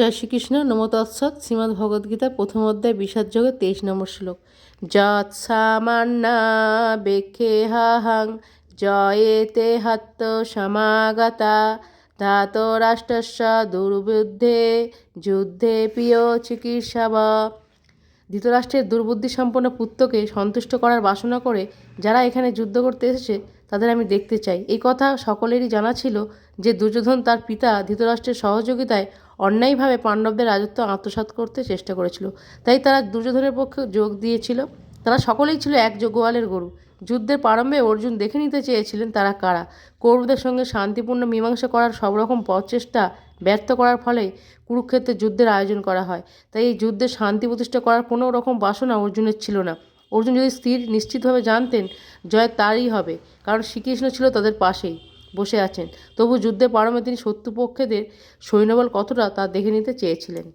জয় শ্রীকৃষ্ণ, নমতৎসৎ শ্রীমদ্ ভগবদ্গীতা প্রথম অধ্যায়, বিষাদ যোগে তেইশ নম্বর শ্লোক। যৎ সামান্না বেক্ষে হাহাং, জয়েতে হত্ত সমাগতা, ধাত রাষ্ট্রস্য দুর্বুদ্ধে, যুদ্ধে প্রিয় চিকিৎসাব। ধৃতরাষ্ট্রের দুর্বুদ্ধি সম্পন্ন পুত্রকে সন্তুষ্ট করার বাসনা করে যারা এখানে যুদ্ধ করতে এসেছে, তাদের আমি দেখতে চাই। এই কথা সকলেরই জানা ছিল যে দুর্যোধন তার পিতা ধৃতরাষ্ট্রের সহযোগিতায় অন্যায়ভাবে পাণ্ডবদের রাজত্ব আত্মসাৎ করতে চেষ্টা করেছিল। তাই তারা দুর্যোধনের পক্ষে যোগ দিয়েছিল। তারা সকলেই ছিল এক গোয়ালের গরু। যুদ্ধের প্রারম্ভে অর্জুন দেখে নিতে চেয়েছিলেন তারা কারা। কৌরবদের সঙ্গে শান্তিপূর্ণ মীমাংসা করার সব রকম প্রচেষ্টা ব্যর্থ করার ফলে কুরুক্ষেত্রে যুদ্ধের আয়োজন করা হয়। তাই এই যুদ্ধে শান্তি প্রতিষ্ঠা করার কোনো রকম বাসনা অর্জুনের ছিল না। অর্জুন যদি স্থির, নিশ্চিতভাবে জানতেন, জয় তারই হবে। কারণ শ্রীকৃষ্ণ ছিল তাদের পাশেই। বসে আছেন। তবু যুদ্ধে পারমে তিনি শত্রুপক্ষেদের সৈন্যবল কতটা তা দেখে নিতে চেয়েছিলেন।